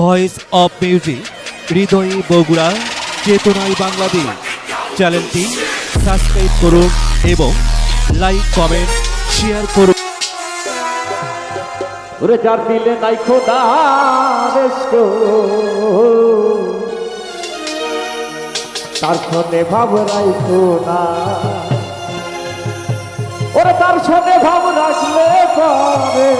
Voice of music, হৃদয়ে বগুড়া, চেতনায় বাংলাদেশ। চ্যানেলটি সাবস্ক্রাইব করুন এবং লাইক, কমেন্ট, শেয়ার করুন। ওরে যার দিলে নাই খোদা তার সনে ভাব রাইখো না ওরে তার সনে ভাব রাখলে পরে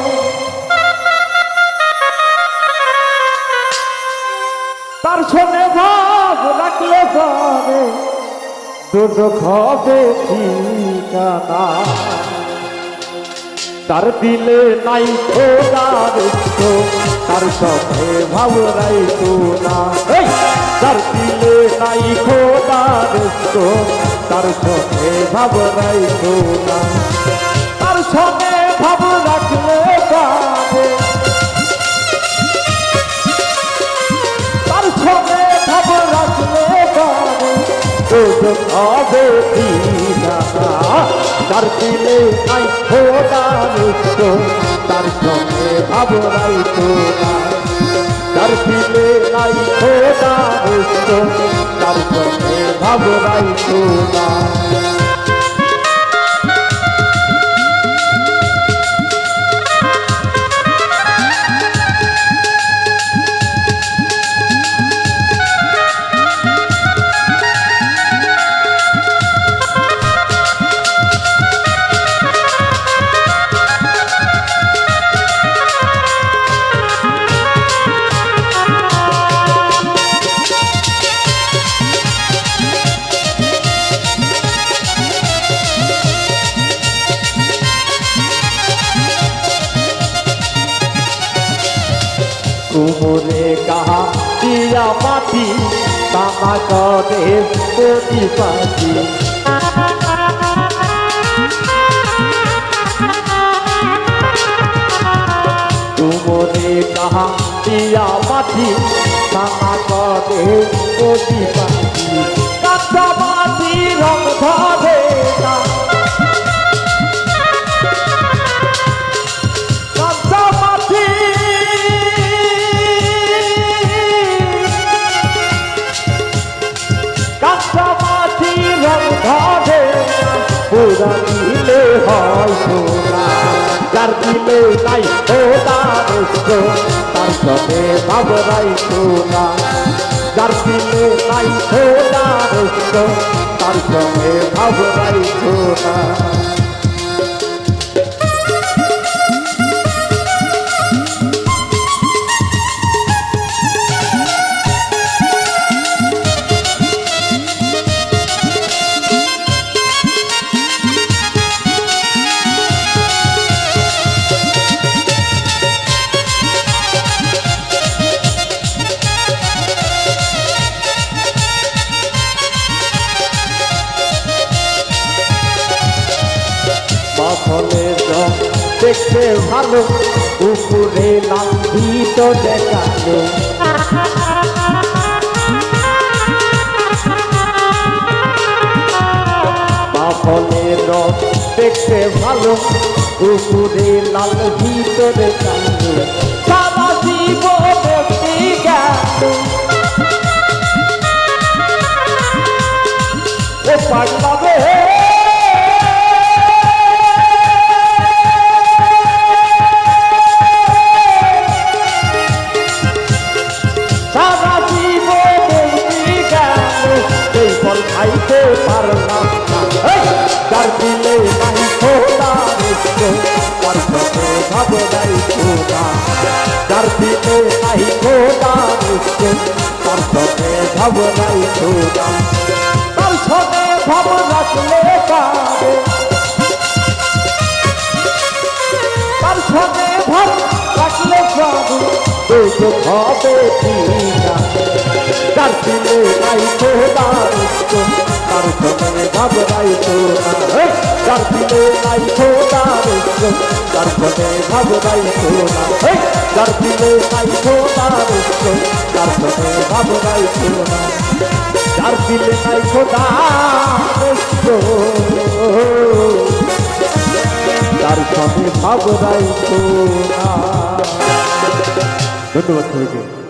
তার সনে ভাব রাখলে পরে দুদক হবে তার দিলে নাই খোদার ইচ্ছো, তার সঙ্গে ভাব রাইতো না তার দিলে নাই খোদার ইচ্ছো, তার সঙ্গে ভাব রাইতো না তার সঙ্গে ভাব রাখলে হবে তার দিলে নাই ইচ্ছো, তার সঙ্গে ভাবনাই না তার দিলে নাই খোদার তার সঙ্গে ভাবনাই রাইতো না কুমরে কাহা দিয়া মাটি তামা করে প্রতি পাখি কুমরে কাহা দিয়া মাটি তামা করে প্রতি পাখি কাঁচা মাটি রং হয় সোনা যার দিলে নাই ওদার তার সঙ্গে ভাবরাই সোনা। যার দিলে নাই দেখতে ভালো উপরে তো দেখাল। বাফলের রং দেখতে ভালো উপরে লাল ভিতরে কালো সারা জীবনে ফল পারলাম না। যার দিলে নাই খোদা তার সাথে ভাব খোদা। যার দিলে নাই খোদা তার সাথে ভাব নাই খোদা। তার সাথে ভাব রাখলে পারে। তার সাথে ভাব রাখলে পাবে দুটো হবে ঠিকা যার দিলে নাই ইচ্ছো, সঙ্গে ঘাবড়াই তো না যার দিলে নাই না এই, যার সঙ্গে ঘাবড়াই তো না যার দিলে নাই ভাব রাইতো না ধন্যবাদ